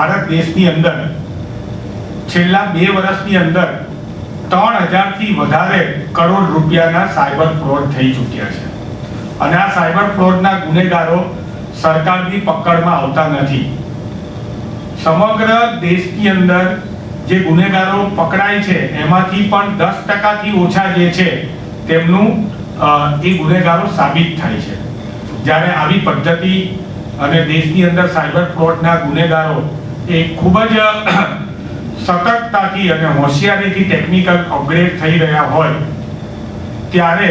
ભારત દેશની અંદર છેલ્લા બે વર્ષની અંદર ત્રણ હજારથી વધારે કરોડ રૂપિયાના સાયબર ફ્રોડ થઈ ચૂક્યા છે. અને આ સાયબર ફ્રોડના ગુનેગારો સરકારની પકડમાં આવતા નથી. સમગ્ર દેશની અંદર જે ગુનેગારો પકડાય છે, એમાંથી પણ દસ ટકાથી ઓછા જે છે, તેમનું એ ગુનેગારો સાબિત થાય છે. જ્યારે આવી પદ્ધતિ અને દેશની અંદર સાયબર ફ્રોડના ગુનેગારો એ ખૂબ જ સતર્કતાથી અને હોશિયારીથી ટેકનિકલ અપગ્રેડ થઈ રહ્યા હોય, ત્યારે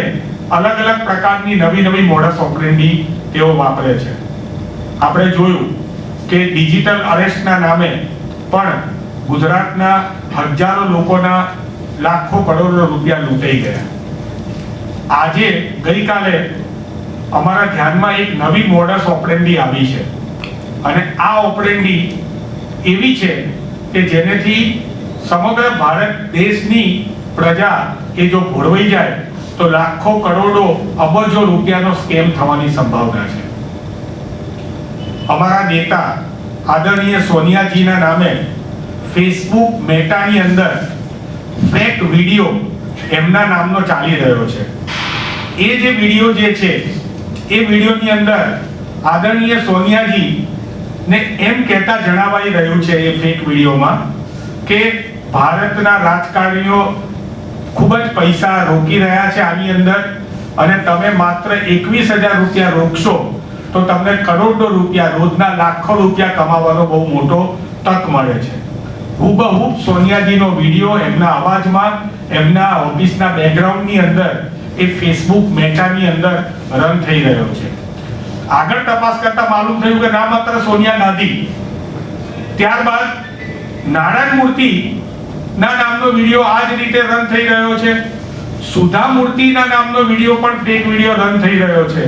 અલગ અલગ પ્રકારની નવી નવી મોડસ ઓપરેન્ડી તેઓ વાપરે છે. આપણે જોયું કે ડિજિટલ અરેસ્ટના નામે પણ ગુજરાતના હજારો લોકોના લાખો કરોડો રૂપિયા લૂંટાઈ ગયા. આજે ગઈકાલે અમારા ધ્યાનમાં એક નવી મોડસ ઓપરેન્ડી આવી છે. અને આ ઓપરેન્ડી એવી છે કે જેનેથી સમગ્ર ભારત દેશની પ્રજા એ જો ભોળવાઈ જાય, તો લાખો કરોડો અબજો રૂપિયાનો સ્કેમ થવાની સંભાવના છે. અમારા નેતા આદરણીય સોનિયાજીના નામે ફેસબુક મેટાની અંદર ફેક વીડિયો એમના નામનો ચાલી રહ્યો છે. એ જે વીડિયો જે છે, એ વિડીયોની અંદર આદરણીય સોનિયાજી ને એમ કહેતા જણાવાઈ રહ્યું છે એ ફેક વિડીયોમાં કે ભારતના રાજકારણીઓ ખૂબ જ પૈસા રોકી રહ્યા છે આની અંદર અને તમે માત્ર એકવીસ હજાર રૂપિયા રોકશો તો તમને કરોડો રૂપિયા, રોજના લાખો રૂપિયા કમાવાનો બહુ મોટો તક મળે છે. હુબહુબ સોનિયાજીનો વીડિયો એમના અવાજમાં, એમના ઓફિસના બેકગ્રાઉન્ડની અંદર, એ ફેસબુક મેટાની અંદર રન થઈ રહ્યો છે. આગળ તપાસ કરતા માલુમ થયું કે ના માત્ર સોનિયા ગાંધી. ત્યારબાદ નારાયણ મૂર્તિ ના નામનો વીડિયો આ જ રીતે રન થઈ રહ્યો છે. સુધા મૂર્તિના નામનો વીડિયો પણ ફેક વીડિયો રન થઈ રહ્યો છે.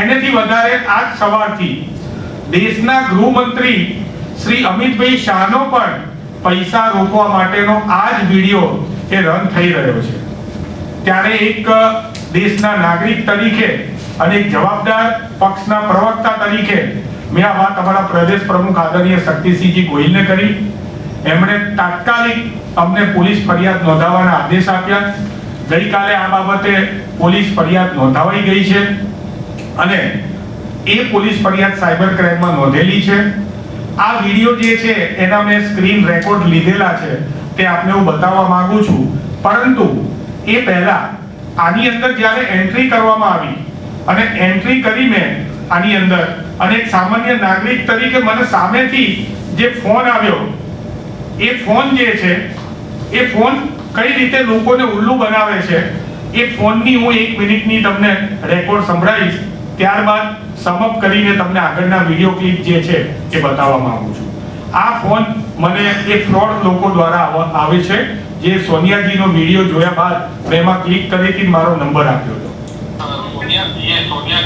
એનેથી વધારે આજ સવારથી દેશના ગૃહમંત્રી શ્રી અમિતભાઈ શાહનો પણ પૈસા રોકવા માટેનો આ જ વીડિયો એ રન થઈ રહ્યો છે. ત્યારે એક દેશના નાગરિક તરીકે અને જવાબદાર પક્ષના પ્રવક્તા તરીકે મેં આ વાત અમારા પ્રદેશ પ્રમુખ આદરણીય શક્તિસિંહજી ગોહિલને કરી. એમણે તાત્કાલિક અમને પોલીસ ફરિયાદ નોંધાવવાના આદેશ આપ્યા. ગઈકાલે આ બાબતે પોલીસ ફરિયાદ નોંધાવાઈ ગઈ છે અને એ પોલીસ ફરિયાદ સાયબર ક્રાઇમમાં નોંધેલી છે. આ વીડિયો જે છે એના મેં સ્ક્રીન રેકોર્ડ લીધેલા છે તે આપને હું બતાવવા માંગુ છું. પરંતુ એ પહેલા આની અંદર જ્યારે એન્ટ્રી કરવામાં આવી અને એન્ટ્રી કરી મેં આની અંદર. અને એક સામાન્ય નાગરિક તરીકે મને સામેથી જે ફોન આવ્યો, એ ફોન જે છે, એ ફોન કઈ રીતે લોકોને ઉલ્લુ બનાવે છે, એ ફોનની હું એક મિનિટની તમને રેકોર્ડ સંભળાવીશ. ત્યારબાદ સમઅપ કરીને તમને આગળના વીડિયો ક્લિપ જે છે, એ બતાવવા માંગુ છું. આ ફોન મને એ ફ્રોડ લોકો દ્વારા આવે છે. જે સોનિયાજીનો વીડિયો જોયા બાદ મેં એમાં ક્લિક કરીથી મારો નંબર આપ્યો હતો.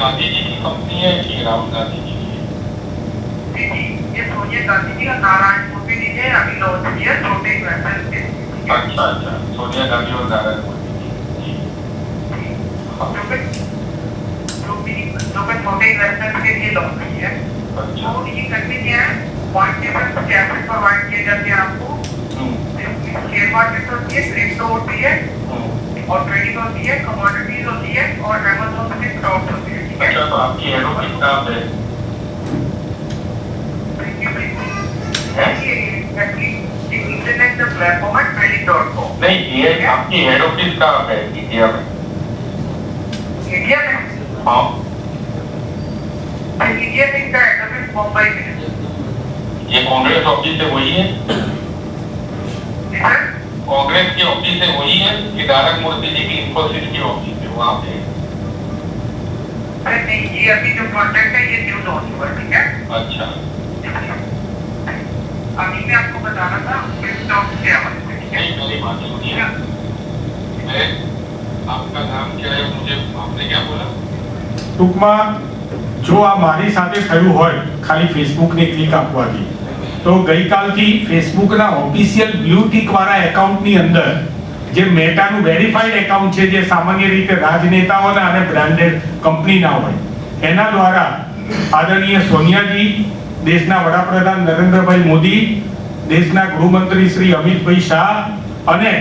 गांधी जी की कंपनी है कि राहुल गांधी जी की। ये सोनिया गांधी जी का नारायण मूर्ति जी ने अभी लॉन्च किया छोटे इन्वेस्टमेंट के अच्छा अच्छा। सोनिया गांधी और नारायण मोदी जी हाँ, जो कि जो कि जो कि छोटे इन्वेस्टमेंट के लिए लॉन्च किया है। अच्छा। तो ये क्या है? प्रोवाइड किए जाते हैं आपको? शेयर मार्केट होती है क्रिप्टो होती। और ट्रेडिंग होती है कमोडिटीज होती है और के स्टॉक्स होते है। अच्छा तो आपकी हेड ऑफ़िस कहाँ है? है नहीं ये आपकी हेड ऑफ़िस पे है इंडिया में। इंडिया में? हाँ। इंडिया में इसका एड्रेस मुंबई में ये कांग्रेस ऑफ़िस है वही है। कांग्रेस की ऑफ़िस है वही है कि नारायण मूर्ति जी की इंफोसिस की ऑफ़िस है वहाँ पे है? अरे नहीं ये अभी जो कॉन्ट्रैक्ट है ये न्यू लॉन्च हुआ है, ठीक है अच्छा अभी मैं आपको बता रहा था स्टॉक के हवाले से ठीक है नहीं मेरी बात सुनिए मैं आपका नाम क्या है मुझे आपने क्या बोला ટૂંકમાં જો આ મારી સાથે થયું હોય ખાલી ફેસબુકની ક્લિક આપવાથી તો ગઈકાલથી ફેસબુકના ઓફિશિયલ બ્લુ ટિક વાળા એકાઉન્ટની અંદર જે મેટાનું વેરીફાઈડ એકાઉન્ટ છે, જે સામાન્ય રીતે રાજનેતાઓના અને બ્રાન્ડેડ કંપનીના હોય. એના દ્વારા આદરણીય સોનિયાજી, દેશના વડાપ્રધાન નરેન્દ્રભાઈ મોદી, દેશના ગૃહમંત્રી શ્રી અમિતભાઈ શાહ અને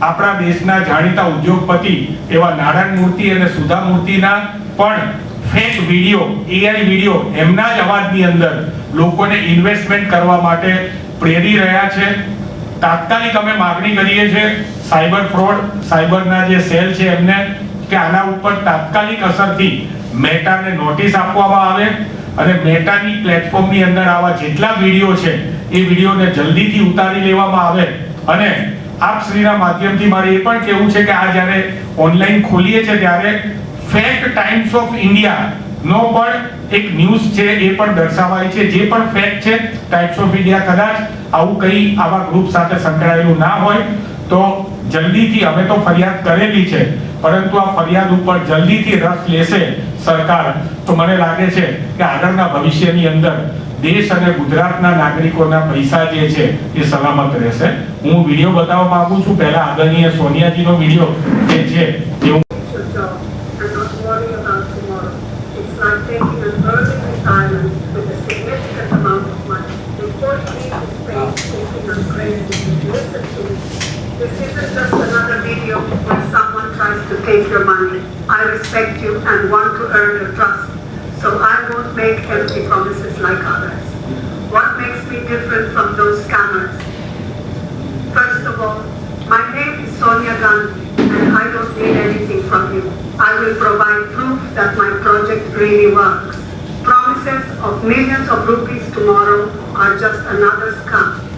આપણા દેશના જાણીતા ઉદ્યોગપતિ એવા નારાયણ મૂર્તિ અને સુધા મૂર્તિના પણ ફેક વીડિયો એઆઈ વીડિયો એમના જ અવાજની અંદર લોકોને ઇન્વેસ્ટમેન્ટ કરવા માટે પ્રેરી રહ્યા છે. તાત્કાલિક અમે માગણી કરીએ છીએ સાયબર ફ્રોડ, સાયબરના જે સેલ છે એમને કે આના ઉપર તાત્કાલિક અસરથી મેટાને નોટિસ આપવામાં આવે અને મેટાની પ્લેટફોર્મની અંદર આવા જેટલા વીડિયો છે, એ વિડીયોને જલ્દીથી ઉતારી લેવામાં આવે. અને આપ શ્રીના માધ્યમથી મારે એ પણ કહેવું છે કે આ જ્યારે ઓનલાઈન ખોલીએ છે ત્યારે ફેક ટાઈમ્સ ઓફ ઇન્ડિયા નો પણ એક ન્યૂઝ છે એ પણ દર્શાવાય છે. જે પણ ફેક છે ટાઈમ્સ ઓફ ઇન્ડિયા કદાચ આવું કંઈ આવા ગ્રુપ સાથે સંકળાયેલું ના હોય. તો જલ્દીથી અમે તો ફરિયાદ કરેલી છે, પરંતુ આ ફરિયાદ ઉપર જલ્દીથી રસ લેશે સરકાર. તો મને લાગે છે કે આગળના ભવિષ્યની અંદર દેશ અને ગુજરાતના નાગરિકોના પૈસા જે છે એ સલામત રહેશે. હું વીડિયો બતાવવા માંગુ છું. પહેલા આદરણીય સોનિયાજીનો વીડિયો જે છે This isn't just another video where someone tries to take your money. I respect you and want to earn your trust, so I won't make empty promises like others. What makes me different from those scammers? First of all, my name is Sonia Gandhi and I don't need anything from you. I will provide proof that my project really works. Promises of millions of rupees tomorrow are just another scam.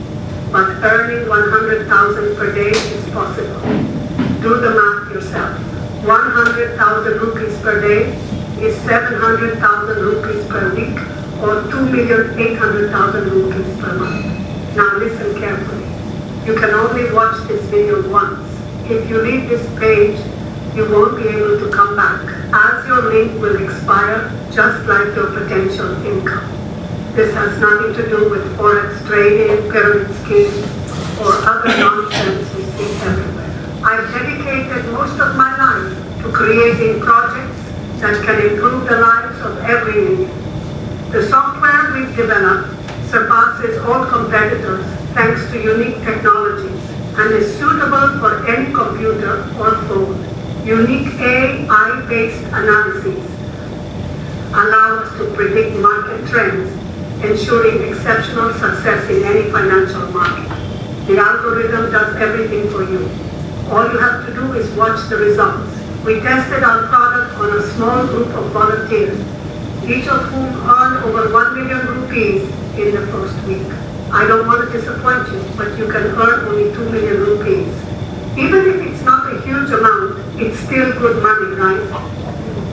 But earning 100,000 per day is possible. Do the math yourself. 100,000 rupees per day is 700,000 rupees per week or 2,800,000 rupees per month. Now listen carefully. You can only watch this video once. If you leave this page, you won't be able to come back as your link will expire just like your potential income. This has nothing to do with forex trading, pyramid schemes, or other nonsense we see everywhere. I've dedicated most of my life to creating projects that can improve the lives of every Indian. The software we've developed surpasses all competitors thanks to unique technologies and is suitable for any computer or phone. Unique AI-based analyses allow us to predict market trends, ensuring exceptional success in any financial market. The algorithm does everything for you. All you have to do is watch the results. We tested our product on a small group of volunteers, each of whom earned over 1 million rupees in the first week. I don't want to disappoint you, but you can earn only 2 million rupees. Even if it's not a huge amount, it's still good money, right?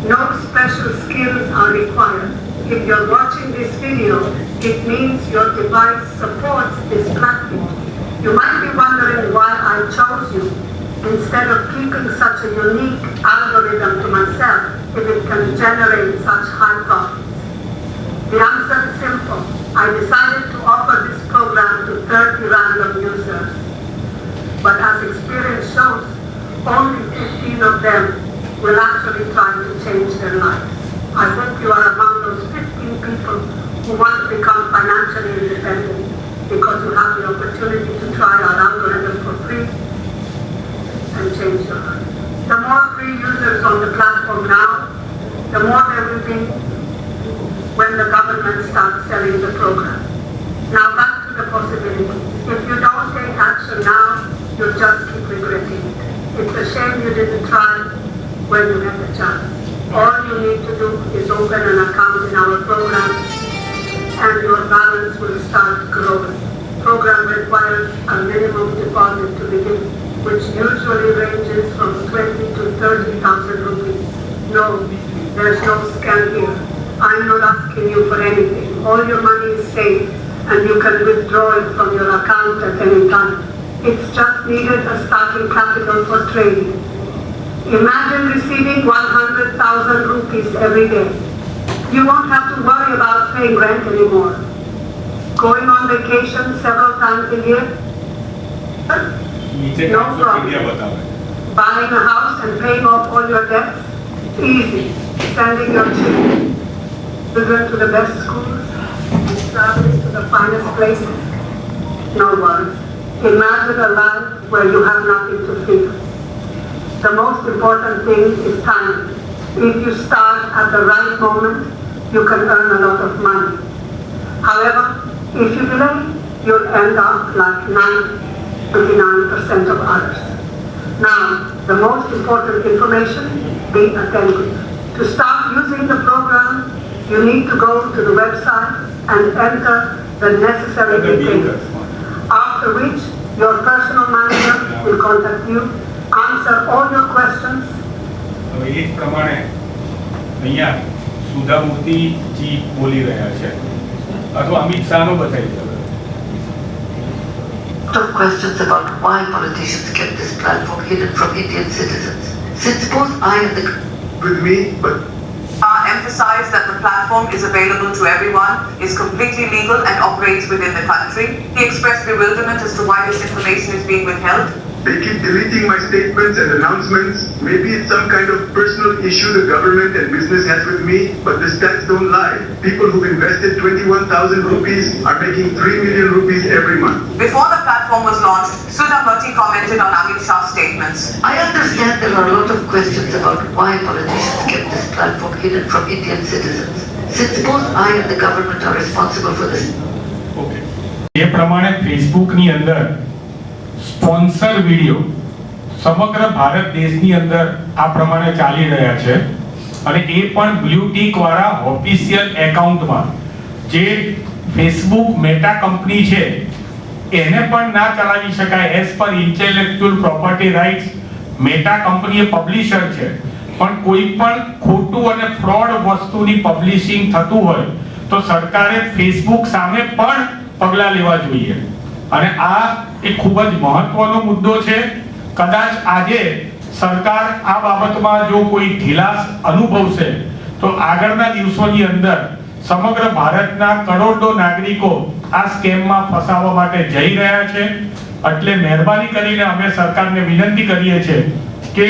No special skills are required. If you're watching this video, it means your device supports this platform. You might be wondering why I chose you instead of keeping such a unique algorithm to myself if it can generate such high profits. The answer is simple. I decided to offer this program to 30 random users. But as experience shows, only 15 of them will actually try to change their lives. I hope you are among those 15 people who want to become financially independent because you have the opportunity to try our algorithm for free and change your life. The more free users on the platform now, the more there will be when the government starts selling the program. Now back to the possibilities. If you don't take action now, you'll just keep regretting it. It's a shame you didn't try when you had the chance. All you need to do is open an account in our program and your balance will start growing. Program requires a minimum deposit to begin, which usually ranges from 20 to 30,000 rupees. No, there's no scam here. I'm not asking you for anything. All your money is safe and you can withdraw it from your account at any time. It's just needed a starting capital for trading. Imagine receiving 100,000 rupees every day. You won't have to worry about paying rent anymore. Going on vacation several times a year? No problem. Buying a house and paying off all your debts? Easy. Sending your children to the best schools and traveling to the finest places? No worries. Imagine a life where you have nothing to fear. The most important thing is time. If you start at the right moment, you can earn a lot of money. However, if you delay, you'll end up like 99% of others. Now, the most important information, be attentive. To start using the program, you need to go to the website and enter the necessary details. After which, your personal manager will contact you, answer all your questions, હવે એ જ પ્રમાણે અહીંયા સુધામૂર્તિજી બોલી રહ્યા છે અથવા અમિત શાહનો બતાવી દો lot of questions about why politicians kept this platform hidden from Indian citizens. Since both I and the with me, but Uh, emphasize that the platform is available to everyone, is completely legal and operates within the country. He expressed bewilderment as to why this information is being withheld. they keep deleting my statements and announcements. Maybe it's some kind of personal issue the government and business has with me, but the stats don't lie. People who've invested 21,000 rupees are making 3 million rupees every month. Before the platform was launched, Sudha Murty commented on Amit Shah's statements. I understand there are a lot of questions about why politicians kept this platform hidden from Indian citizens. Since both I and the government are responsible for this okay એ પ્રમાણે ફેસબુકની અંદર sponsor video સમગ્ર ભારત દેશની અંદર આ પ્રમાણે ચાલી રહ્યા છે અને એ પણ બ્લુ ટીક વાળા ઓફિશિયલ એકાઉન્ટમાં. જે ફેસબુક મેટા કંપની છે, એને પણ ના ચલાવી શકાય as per intellectual property rights. Meta company એ પબ્લિશર છે, પણ કોઈ પણ ખોટું અને ફ્રોડ વસ્તુની પબ્લિશિંગ થતું હોય તો સરકારે ફેસબુક સામે પણ પગલાં લેવા જોઈએ. અને આ એક ખૂબ જ મહત્વનો મુદ્દો છે. કદાચ આજે સરકાર આ બાબતમાં જો કોઈ ઢીલાસ અનુભવશે, તો આગળના દિવસોની અંદર સમગ્ર ભારતના કરોડો નાગરિકો આ સ્કેમમાં ફસાવા માટે જઈ રહ્યા છે. એટલે મહેરબાની કરીને અમે સરકારને વિનંતી કરીએ છીએ કે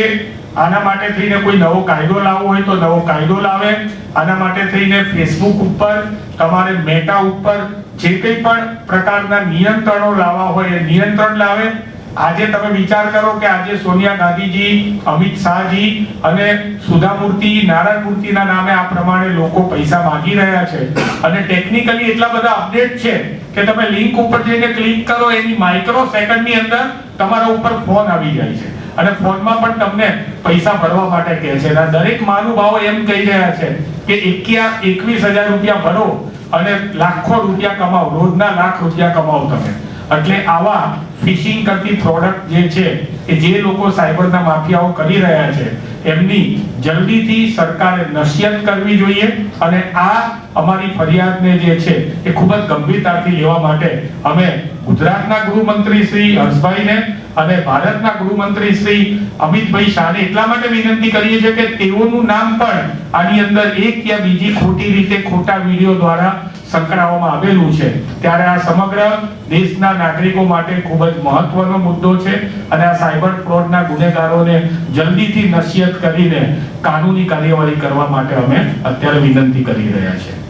આના માટે થઈને કોઈ નવો કાયદો લાવવો હોય તો નવો કાયદો લાવે. આના માટે થઈને ફેસબુક ઉપર, તમારે મેટા ઉપર જે કંઈ પણ પ્રકારના નિયંત્રણો લાવવા હોય એ નિયંત્રણ લાવે. આજે તમે વિચાર કરો કે આજે સોનિયા ગાંધીજી, અમિત શાહજી અને સુધામૂર્તિ, નારાયણ મૂર્તિના નામે આ પ્રમાણે લોકો પૈસા માંગી રહ્યા છે. અને ટેકનિકલી એટલા બધા અપડેટ છે કે તમે લિંક ઉપર જઈને ક્લિક કરો, એની માઇક્રો સેકન્ડની અંદર તમારા ઉપર ફોન આવી જાય છે. અને ફોનમાં પણ તમને પૈસા ભરવા માટે કહે છે. અને દરેક મહાનુભાવો એમ કહી રહ્યા છે કે એક્યા એકવીસ હજાર રૂપિયા ભરો અને લાખો રૂપિયા કમાઓ. રોજના લાખ રૂપિયા કમાઓ તમે. એટલે આવા ફિશિંગ કરતી પ્રોડક્ટ જે છે, કે જે લોકો સાયબરના માફિયાઓ કરી રહ્યા છે, એમની જલ્દીથી સરકારે નસિયત કરવી જોઈએ અને આ અમારી ફરિયાદને જે છે, એ ખૂબ જ ગંભીરતાથી લેવા માટે અમે ગુજરાતના ગૃહમંત્રી શ્રી હર્ષભાઈને અને ભારતના ગૃહમંત્રી શ્રી અમિતભાઈ શાહને એટલા માટે વિનંતી કરીએ છીએ કે તેઓનું નામ પણ આની અંદર એક યા બીજી ખોટી રીતે ખોટા વીડિયો દ્વારા સંકળાવવામાં આવેલું છે. ત્યારે આ સમગ્ર દેશના નાગરિકો માટે ખૂબ જ મહત્વનો મુદ્દો છે અને આ સાયબર ફ્રોડના ગુનેગારોને જલ્દીથી નસીહત કરીને કાનૂની કાર્યવાહી કરવા માટે અમે અત્યારે વિનંતી કરી રહ્યા છીએ.